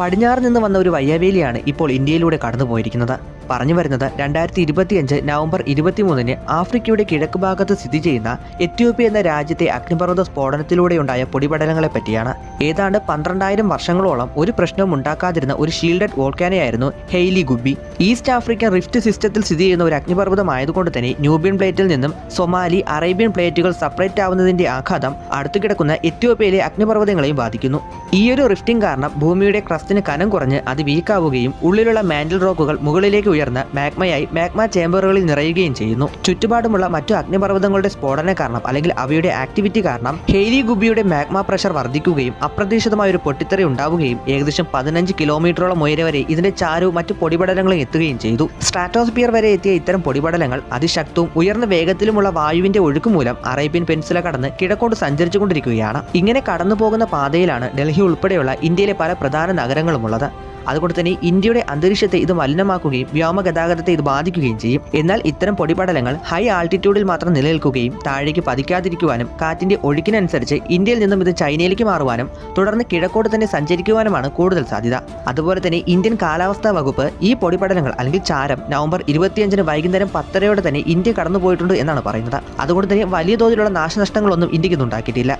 പടിഞ്ഞാറ് നിന്ന് വന്ന ഒരു വയ്യാവേലിയാണ് ഇപ്പോൾ ഇന്ത്യയിലൂടെ കടന്നുപോയിരിക്കുന്നത്. പറഞ്ഞു വരുന്നത് രണ്ടായിരത്തി ഇരുപത്തിയഞ്ച് നവംബർ ഇരുപത്തിമൂന്നിന് ആഫ്രിക്കയുടെ കിഴക്ക് ഭാഗത്ത് സ്ഥിതി ചെയ്യുന്ന എത്യോപ്യ എന്ന രാജ്യത്തെ അഗ്നിപർവത സ്ഫോടനത്തിലൂടെയുണ്ടായ പൊടിപടലങ്ങളെ പറ്റിയാണ്. ഏതാണ്ട് പന്ത്രണ്ടായിരം വർഷങ്ങളോളം ഒരു പ്രശ്നവും ഉണ്ടാക്കാതിരുന്ന ഒരു shielded വോൾക്കാനയായിരുന്നു Hayli Gubbi. East African rift സിസ്റ്റത്തിൽ സ്ഥിതി ചെയ്യുന്ന ഒരു അഗ്നിപർവതമായതുകൊണ്ട് തന്നെ ന്യൂബിയൻ പ്ലേറ്റിൽ നിന്നും സൊമാലി അറേബ്യൻ പ്ലേറ്റുകൾ സെപ്പറേറ്റ് ആവുന്നതിന്റെ ആഘാതം അടുത്തു കിടക്കുന്ന എത്യോപ്യയിലെ അഗ്നിപർവതങ്ങളെയും ബാധിക്കുന്നു. ഈയൊരു റിഫ്റ്റിംഗ് കാരണം ഭൂമിയുടെ ക്രസ്റ്റിന് കനം കുറഞ്ഞ് അത് വീക്കാവുകയും ഉള്ളിലുള്ള മാൻഡൽ റോക്കുകൾ മുകളിലേക്ക് ഉയർന്ന് മാഗ്മയായി മാഗ്മ ചേംബറുകളിൽ നിറയുകയും ചെയ്യുന്നു. ചുറ്റുപാടുമുള്ള മറ്റു അഗ്നിപർവതങ്ങളുടെ സ്ഫോടന കാരണം അല്ലെങ്കിൽ അവയുടെ ആക്ടിവിറ്റി കാരണം ഹെയ്ലി ഗുബിയുടെ മാഗ്മ പ്രഷർ വർദ്ധിക്കുകയും അപ്രതീക്ഷിതമായ ഒരു പൊട്ടിത്തെറി ഉണ്ടാവുകയും ഏകദേശം പതിനഞ്ച് കിലോമീറ്ററോളം ഉയരെ വരെ ഇതിന്റെ ചാരവും മറ്റു പൊടിപടലങ്ങളും എത്തുകയും ചെയ്തു. സ്ട്രാറ്റോസ്ഫിയർ വരെ എത്തിയ ഇത്തരം പൊടിപടലങ്ങൾ അതിശക്തവും ഉയർന്ന വേഗത്തിലുമുള്ള വായുവിന്റെ ഒഴുക്ക് മൂലം അറേബ്യൻ പെൻസില കടന്ന് കിഴക്കോട്ട് സഞ്ചരിച്ചുകൊണ്ടിരിക്കുകയാണ്. ഇങ്ങനെ കടന്നു പോകുന്ന പാതയിലാണ് ഡൽഹി ഉൾപ്പെടെയുള്ള ഇന്ത്യയിലെ പല പ്രധാന നഗരങ്ങളുമുള്ളത്. അതുകൊണ്ട് തന്നെ ഇന്ത്യയുടെ അന്തരീക്ഷത്തെ ഇത് മലിനമാക്കുകയും വ്യോമഗതാഗതത്തെ ഇത് ബാധിക്കുകയും ചെയ്യും. എന്നാൽ ഇത്തരം പൊടിപടലങ്ങൾ ഹൈ ആൾട്ടിറ്റ്യൂഡിൽ മാത്രം നിലനിൽക്കുകയും താഴേക്ക് പതിക്കാതിരിക്കുവാനും കാറ്റിന്റെ ഒഴുക്കിനനുസരിച്ച് ഇന്ത്യയിൽ നിന്നും ഇത് ചൈനയിലേക്ക് മാറുവാനും തുടർന്ന് കിഴക്കോട്ട് തന്നെ സഞ്ചരിക്കുവാനുമാണ് കൂടുതൽ സാധ്യത. അതുപോലെ തന്നെ ഇന്ത്യൻ കാലാവസ്ഥാ വകുപ്പ് ഈ പൊടിപടലങ്ങൾ അല്ലെങ്കിൽ ചാരം നവംബർ ഇരുപത്തിയഞ്ചിന് വൈകുന്നേരം പത്തരയോടെ തന്നെ ഇന്ത്യ കടന്നുപോയിട്ടുണ്ട് എന്നാണ് പറയുന്നത്. അതുകൊണ്ട് തന്നെ വലിയ തോതിലുള്ള നാശനഷ്ടങ്ങളൊന്നും ഇന്ത്യയ്ക്ക് ഇന്നുണ്ടാക്കിയിട്ടില്ല